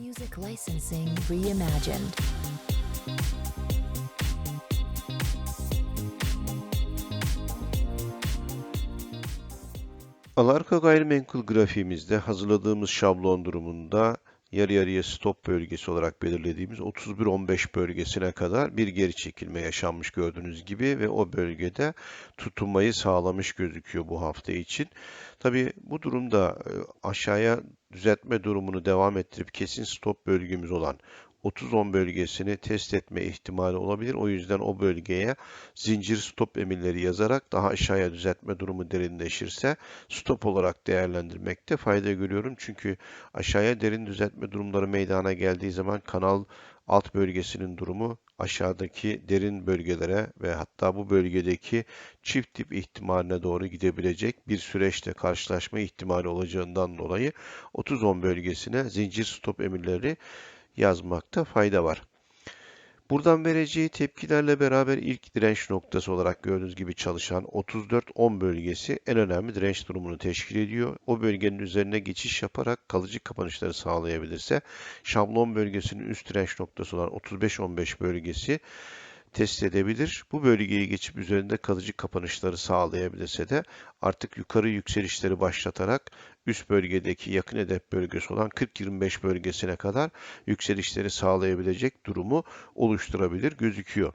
Music licensing reimagined. Alarka gayrimenkul grafiğimizde hazırladığımız şablon durumunda yarı yarıya stop bölgesi olarak belirlediğimiz 31-15 bölgesine kadar bir geri çekilme yaşanmış gördüğünüz gibi ve o bölgede tutunmayı sağlamış gözüküyor bu hafta için. Tabii bu durumda e, aşağıya düzeltme durumunu devam ettirip kesin stop bölgemiz olan 30-10 bölgesini test etme ihtimali olabilir. O yüzden o bölgeye zincir stop emirleri yazarak daha aşağıya düzeltme durumu derinleşirse stop olarak değerlendirmekte fayda görüyorum. Çünkü aşağıya derin düzeltme durumları meydana geldiği zaman kanal alt bölgesinin durumu aşağıdaki derin bölgelere ve hatta bu bölgedeki çift tip ihtimaline doğru gidebilecek bir süreçte karşılaşma ihtimali olacağından dolayı 30-10 bölgesine zincir stop emirleri yazmakta fayda var. Buradan vereceği tepkilerle beraber ilk direnç noktası olarak gördüğünüz gibi çalışan 34-10 bölgesi en önemli direnç durumunu teşkil ediyor. O bölgenin üzerine geçiş yaparak kalıcı kapanışları sağlayabilirse şablon bölgesinin üst direnç noktası olan 35-15 bölgesi test edebilir. Bu bölgeyi geçip üzerinde kalıcı kapanışları sağlayabilirse de artık yukarı yükselişleri başlatarak üst bölgedeki yakın hedef bölgesi olan 40-25 bölgesine kadar yükselişleri sağlayabilecek durumu oluşturabilir gözüküyor.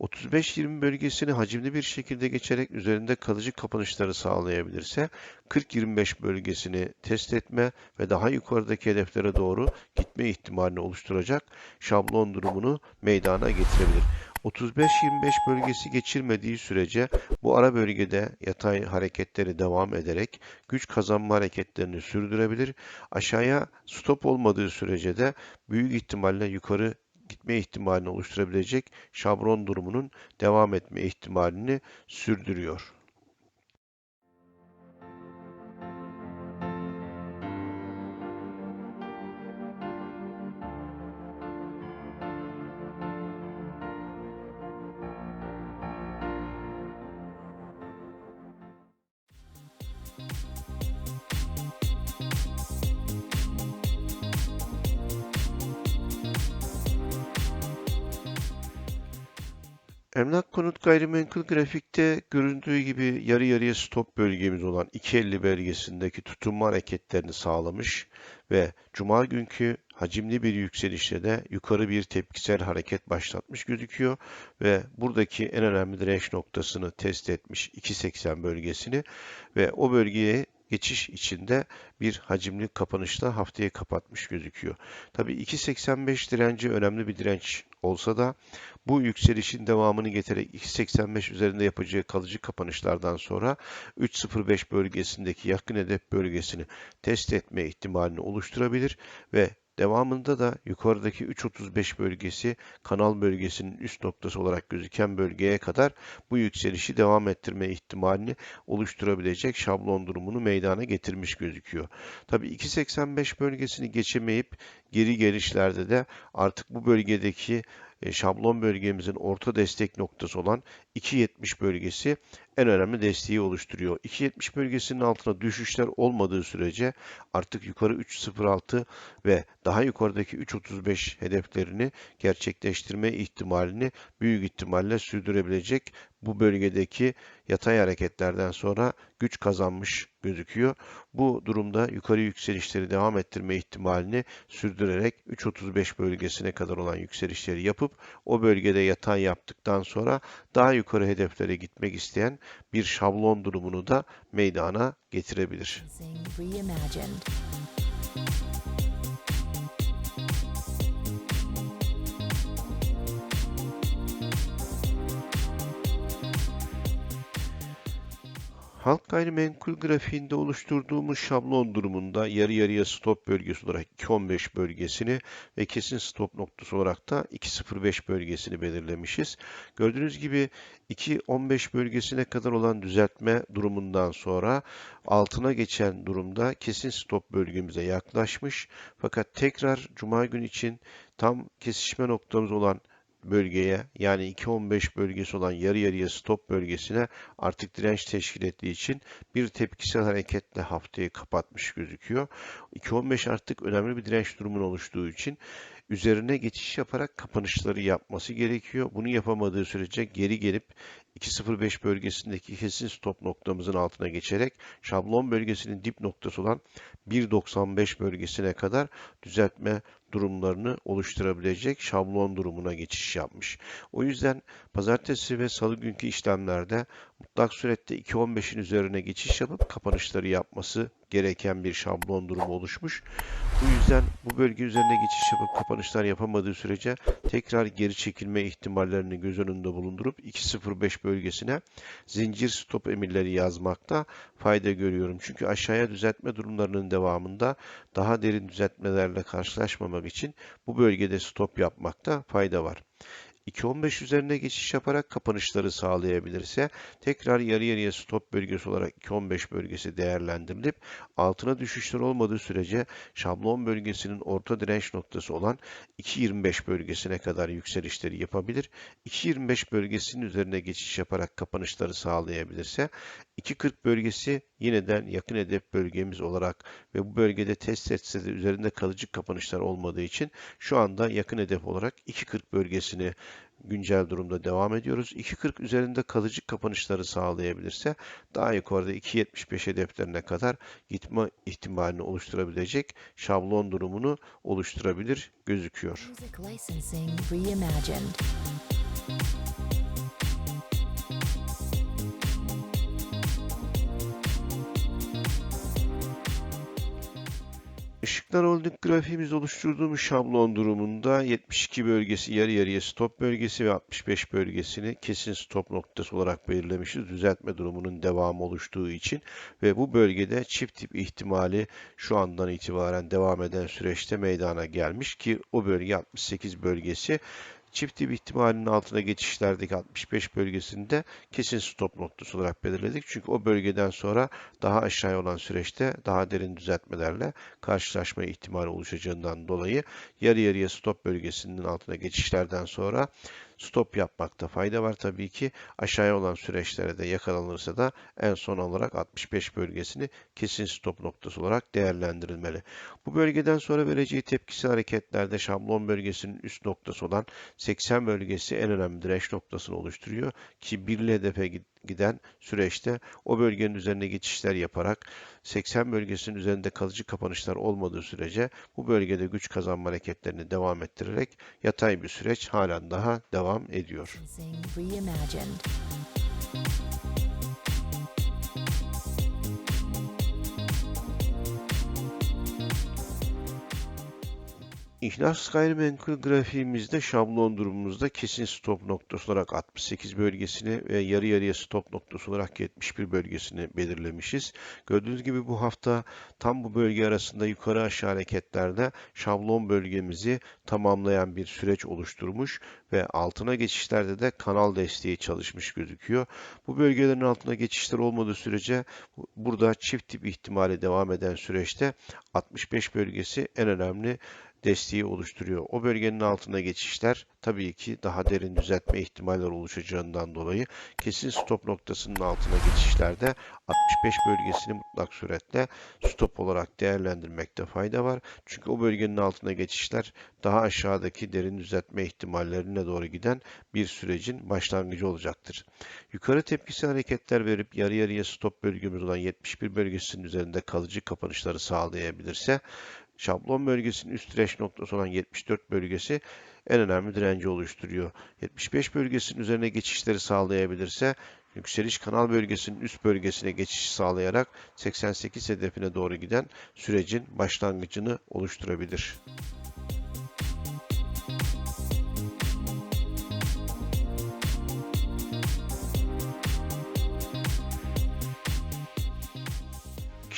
35-20 bölgesini hacimli bir şekilde geçerek üzerinde kalıcı kapanışları sağlayabilirse 40-25 bölgesini test etme ve daha yukarıdaki hedeflere doğru gitme ihtimalini oluşturacak şablon durumunu meydana getirebilir. 35-25 bölgesi geçirmediği sürece bu ara bölgede yatay hareketleri devam ederek güç kazanma hareketlerini sürdürebilir. Aşağıya stop olmadığı sürece de büyük ihtimalle yukarı gitme ihtimalini oluşturabilecek şablon durumunun devam etme ihtimalini sürdürüyor. Emlak konut gayrimenkul grafikte göründüğü gibi yarı yarıya stop bölgemiz olan 2.50 bölgesindeki tutunma hareketlerini sağlamış ve cuma günkü hacimli bir yükselişle de yukarı bir tepkisel hareket başlatmış gözüküyor ve buradaki en önemli direnç noktasını test etmiş 2.80 bölgesini ve o bölgeye geçiş içinde bir hacimli kapanışla haftayı kapatmış gözüküyor. Tabii 2.85 direnci önemli bir direnç olsa da bu yükselişin devamını getirerek 2.85 üzerinde yapacağı kalıcı kapanışlardan sonra 3.05 bölgesindeki yakın hedef bölgesini test etme ihtimalini oluşturabilir ve Devamında da yukarıdaki 3.35 bölgesi kanal bölgesinin üst noktası olarak gözüken bölgeye kadar bu yükselişi devam ettirme ihtimalini oluşturabilecek şablon durumunu meydana getirmiş gözüküyor. Tabi 2.85 bölgesini geçemeyip geri gelişlerde de artık bu bölgedeki e, şablon bölgemizin orta destek noktası olan 2.70 bölgesi en önemli desteği oluşturuyor. 2.70 bölgesinin altına düşüşler olmadığı sürece artık yukarı 3.06 ve daha yukarıdaki 3.35 hedeflerini gerçekleştirme ihtimalini büyük ihtimalle sürdürebilecek bu bölgedeki yatay hareketlerden sonra güç kazanmış gözüküyor. Bu durumda yukarı yükselişleri devam ettirme ihtimalini sürdürerek 3.35 bölgesine kadar olan yükselişleri yapıp o bölgede yatay yaptıktan sonra daha yukarı hedeflere gitmek isteyen bir şablon durumunu da meydana getirebilir. Halk gayrimenkul grafiğinde oluşturduğumuz şablon durumunda yarı yarıya stop bölgesi olarak 2.15 bölgesini ve kesin stop noktası olarak da 2.05 bölgesini belirlemişiz. Gördüğünüz gibi 2.15 bölgesine kadar olan düzeltme durumundan sonra altına geçen durumda kesin stop bölgemize yaklaşmış. Fakat tekrar cuma günü için tam kesişme noktamız olan bölgeye yani 2.15 bölgesi olan yarı yarıya stop bölgesine artık direnç teşkil ettiği için bir tepkisel hareketle haftayı kapatmış gözüküyor. 2.15 artık önemli bir direnç durumunun oluştuğu için üzerine geçiş yaparak kapanışları yapması gerekiyor. Bunu yapamadığı sürece geri gelip 2.05 bölgesindeki kesin stop noktamızın altına geçerek şablon bölgesinin dip noktası olan 1.95 bölgesine kadar düzeltme durumlarını oluşturabilecek şablon durumuna geçiş yapmış. O yüzden pazartesi ve salı günkü işlemlerde mutlak surette 2.15'in üzerine geçiş yapıp kapanışları yapması gereken bir şablon durumu oluşmuş. Bu yüzden bu bölge üzerine geçiş yapıp kapanışlar yapamadığı sürece tekrar geri çekilme ihtimallerini göz önünde bulundurup 2.05 bölgesine zincir stop emirleri yazmakta fayda görüyorum. Çünkü aşağıya düzeltme durumlarının devamında daha derin düzeltmelerle karşılaşmamak için bu bölgede stop yapmakta fayda var. 2.15 üzerine geçiş yaparak kapanışları sağlayabilirse tekrar yarı yarıya stop bölgesi olarak 2.15 bölgesi değerlendirilip altına düşüşler olmadığı sürece şablon bölgesinin orta direnç noktası olan 2.25 bölgesine kadar yükselişleri yapabilir. 2.25 bölgesinin üzerine geçiş yaparak kapanışları sağlayabilirse 2.40 bölgesi yeniden yakın hedef bölgemiz olarak ve bu bölgede test etse de üzerinde kalıcı kapanışlar olmadığı için şu anda yakın hedef olarak 2.40 bölgesini güncel durumda devam ediyoruz. 2.40 üzerinde kalıcı kapanışları sağlayabilirse daha yukarıda 2.75 hedeflerine kadar gitme ihtimalini oluşturabilecek şablon durumunu oluşturabilir gözüküyor. Işıklar Holding grafiğimiz oluşturduğumuz şablon durumunda 72 bölgesi yarı yarıya stop bölgesi ve 65 bölgesini kesin stop noktası olarak belirlemişiz. Düzeltme durumunun devamı oluştuğu için ve bu bölgede çift tip ihtimali şu andan itibaren devam eden süreçte meydana gelmiş ki o bölge 68 bölgesi Çift dip ihtimalinin altına geçişlerdeki 65 bölgesinde kesin stop noktası olarak belirledik. Çünkü o bölgeden sonra daha aşağıya olan süreçte daha derin düzeltmelerle karşılaşma ihtimali oluşacağından dolayı yarı yarıya stop bölgesinin altına geçişlerden sonra stop yapmakta fayda var tabii ki. Aşağıya olan süreçlere de yakalanırsa da en son olarak 65 bölgesini kesin stop noktası olarak değerlendirilmeli. Bu bölgeden sonra vereceği tepkisi hareketlerde şablon bölgesinin üst noktası olan 80 bölgesi en önemli direnç noktasını oluşturuyor ki birli hedefe giden süreçte o bölgenin üzerine geçişler yaparak 80 bölgesinin üzerinde kalıcı kapanışlar olmadığı sürece bu bölgede güç kazanma hareketlerini devam ettirerek yatay bir süreç halen daha devam ediyor. İhlas gayrimenkul grafiğimizde şablon durumumuzda kesin stop noktası olarak 68 bölgesini ve yarı yarıya stop noktası olarak 71 bölgesini belirlemişiz. Gördüğünüz gibi bu hafta tam bu bölge arasında yukarı aşağı hareketlerde şablon bölgemizi tamamlayan bir süreç oluşturmuş ve altına geçişlerde de kanal desteği çalışmış gözüküyor. Bu bölgelerin altına geçişler olmadığı sürece burada çift tip ihtimali devam eden süreçte 65 bölgesi en önemli desteği oluşturuyor. O bölgenin altına geçişler tabii ki daha derin düzeltme ihtimaller oluşacağından dolayı kesin stop noktasının altına geçişlerde 65 bölgesini mutlak suretle stop olarak değerlendirmekte fayda var. Çünkü o bölgenin altına geçişler daha aşağıdaki derin düzeltme ihtimallerine doğru giden bir sürecin başlangıcı olacaktır. Yukarı tepkisi hareketler verip yarı yarıya stop bölgemiz olan 71 bölgesinin üzerinde kalıcı kapanışları sağlayabilirse şablon bölgesinin üst direnç noktası olan 74 bölgesi en önemli direnci oluşturuyor. 75 bölgesinin üzerine geçişleri sağlayabilirse yükseliş kanal bölgesinin üst bölgesine geçiş sağlayarak 88 hedefine doğru giden sürecin başlangıcını oluşturabilir.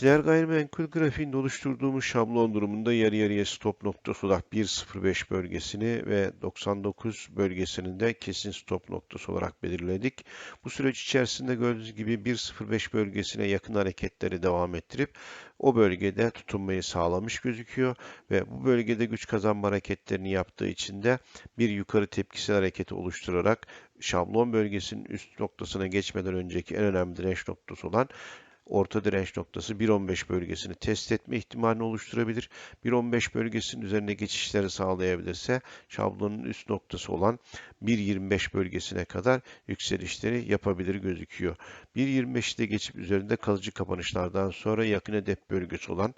İkiler gayrimenkul grafiğinde oluşturduğumuz şablon durumunda yarı yarıya stop noktası olarak 1.05 bölgesini ve 99 bölgesinin de kesin stop noktası olarak belirledik. Bu süreç içerisinde gördüğünüz gibi 1.05 bölgesine yakın hareketleri devam ettirip o bölgede tutunmayı sağlamış gözüküyor ve bu bölgede güç kazanma hareketlerini yaptığı için de bir yukarı tepkisel hareketi oluşturarak şablon bölgesinin üst noktasına geçmeden önceki en önemli direnç noktası olan orta direnç noktası 1.15 bölgesini test etme ihtimalini oluşturabilir. 1.15 bölgesinin üzerine geçişleri sağlayabilirse şablonun üst noktası olan 1.25 bölgesine kadar yükselişleri yapabilir gözüküyor. 1.25'i de geçip üzerinde kalıcı kapanışlardan sonra yakın hedef bölgesi olan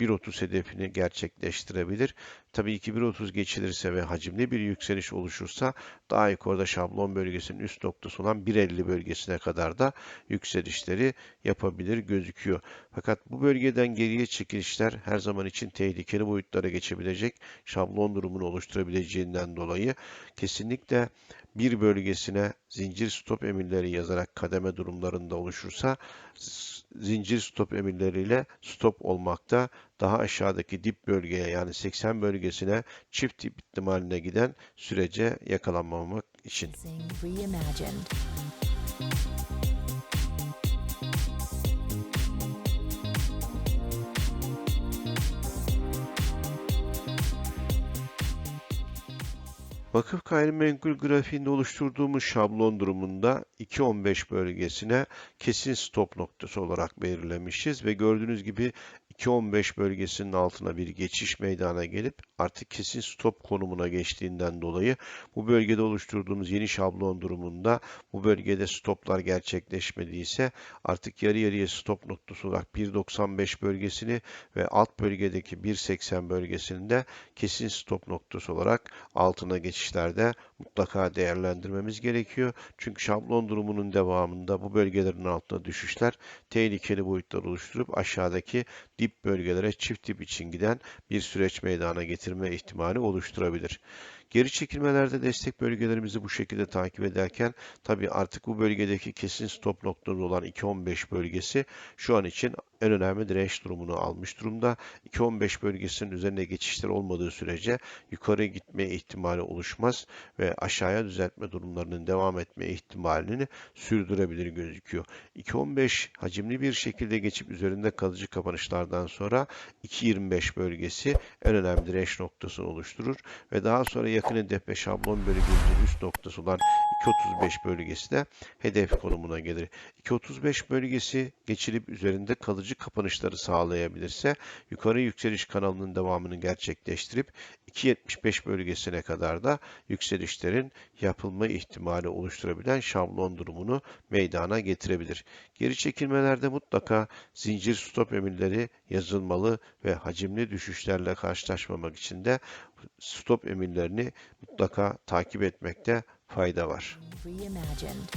1.30 hedefini gerçekleştirebilir. Tabii ki 1.30 geçilirse ve hacimli bir yükseliş oluşursa daha yukarıda şablon bölgesinin üst noktası olan 1.50 bölgesine kadar da yükselişleri yapabilir gözüküyor. Fakat bu bölgeden geriye çekilişler her zaman için tehlikeli boyutlara geçebilecek şablon durumunu oluşturabileceğinden dolayı kesinlikle bir bölgesine zincir stop emirleri yazarak kademe durumlarında oluşursa zincir stop emirleriyle stop olmakta daha aşağıdaki dip bölgeye yani 80 bölgesine çift dip ihtimaline giden sürece yakalanmamak için. Vakıf gayrimenkul grafiğinde oluşturduğumuz şablon durumunda 2.15 bölgesine kesin stop noktası olarak belirlemişiz ve gördüğünüz gibi 2.15 bölgesinin altına bir geçiş meydana gelip artık kesin stop konumuna geçtiğinden dolayı bu bölgede oluşturduğumuz yeni şablon durumunda bu bölgede stoplar gerçekleşmediyse artık yarı yarıya stop noktası olarak 1.95 bölgesini ve alt bölgedeki 1.80 bölgesini de kesin stop noktası olarak altına geçişlerde mutlaka değerlendirmemiz gerekiyor. Çünkü şablon durumunun devamında bu bölgelerin altına düşüşler tehlikeli boyutlar oluşturup aşağıdaki dip bölgelere çift dip için giden bir süreç meydana getirme ihtimali oluşturabilir. Geri çekilmelerde destek bölgelerimizi bu şekilde takip ederken tabi artık bu bölgedeki kesin stop noktamız olan 2.15 bölgesi şu an için en önemli direnç durumunu almış durumda. 2.15 bölgesinin üzerine geçişler olmadığı sürece yukarı gitme ihtimali oluşmaz ve aşağıya düzeltme durumlarının devam etme ihtimalini sürdürebilir gözüküyor. 2.15 hacimli bir şekilde geçip üzerinde kalıcı kapanışlardan sonra 2.25 bölgesi en önemli direnç noktasını oluşturur ve daha sonra yakın hedef ve şablon bölgemizin üst noktası olan 2.35 bölgesi de hedef konumuna gelir. 2.35 bölgesi geçilip üzerinde kalıcı kapanışları sağlayabilirse yukarı yükseliş kanalının devamını gerçekleştirip 2.75 bölgesine kadar da yükselişlerin yapılma ihtimali oluşturabilen şablon durumunu meydana getirebilir. Geri çekilmelerde mutlaka zincir stop emirleri yazılmalı ve hacimli düşüşlerle karşılaşmamak için de stop emirlerini mutlaka takip etmekte fayda var. Reimagined.